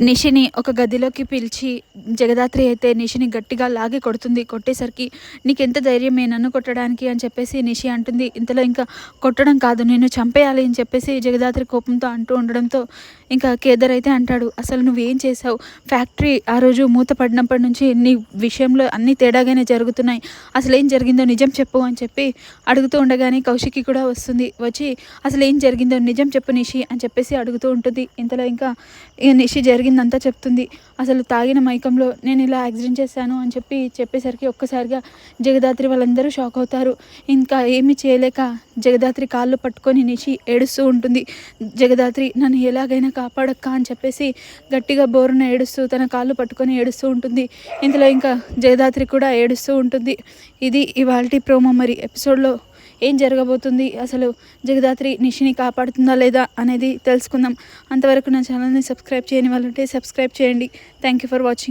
నిషిని ఒక గదిలోకి పిలిచి జగదాత్రి అయితే నిషిని గట్టిగా లాగి కొడుతుంది. కొట్టేసరికి నీకెంత ధైర్యమే నన్ను కొట్టడానికి? అని చెప్పేసి నిషి అంటుంది. ఇంతలో ఇంకా కొట్టడం కాదు నేను చంపేయాలి అని చెప్పేసి జగదాత్రి కోపంతో అంటూ ఉండడంతో ఇంకా కేదర్ అయితే అంటాడు అసలు నువ్వేం చేసావు ఫ్యాక్టరీ ఆ రోజు మూత పడినప్పటి నుంచి నీ విషయంలో అన్ని తేడాగానే జరుగుతున్నాయి. అసలు ఏం జరిగిందో నిజం చెప్పు అని చెప్పి అడుగుతూ ఉండగానే కౌశికి కూడా వస్తుంది. వచ్చి అసలు ఏం జరిగిందో నిజం చెప్పు నిషి అని చెప్పేసి అడుగుతూ ఉంటుంది. ఇంతలో ఇంకా నిషి జరిగింది జరిగిందంతా చెప్తుంది. అసలు తాగిన మైకంలో నేను ఇలా యాక్సిడెంట్ చేశాను అని చెప్పి చెప్పేసరికి ఒక్కసారిగా జగదాత్రి వాళ్ళందరూ షాక్ అవుతారు. ఇంకా ఏమీ చేయలేక జగదాత్రి కాళ్ళు పట్టుకొని నిషి ఏడుస్తూ ఉంటుంది. జగదాత్రి నన్ను ఎలాగైనా కాపాడక్క అని చెప్పేసి గట్టిగా బోరున ఏడుస్తూ తన కాళ్ళు పట్టుకొని ఏడుస్తూ ఉంటుంది. ఇందులో ఇంకా జగదాత్రి కూడా ఏడుస్తూ ఉంటుంది. ఇది ఇవాల్టి ప్రోమో మరి. ఎపిసోడ్లో ఏం జరగబోతుంది? అసలు జగదాత్రి నిషిని కాపాడుతుందా లేదా అనేది తెలుసుకుందాం. అంతవరకు నా ఛానల్ని సబ్స్క్రైబ్ చేయని వాళ్ళు ఉంటే సబ్స్క్రైబ్ చేయండి. Thank you for watching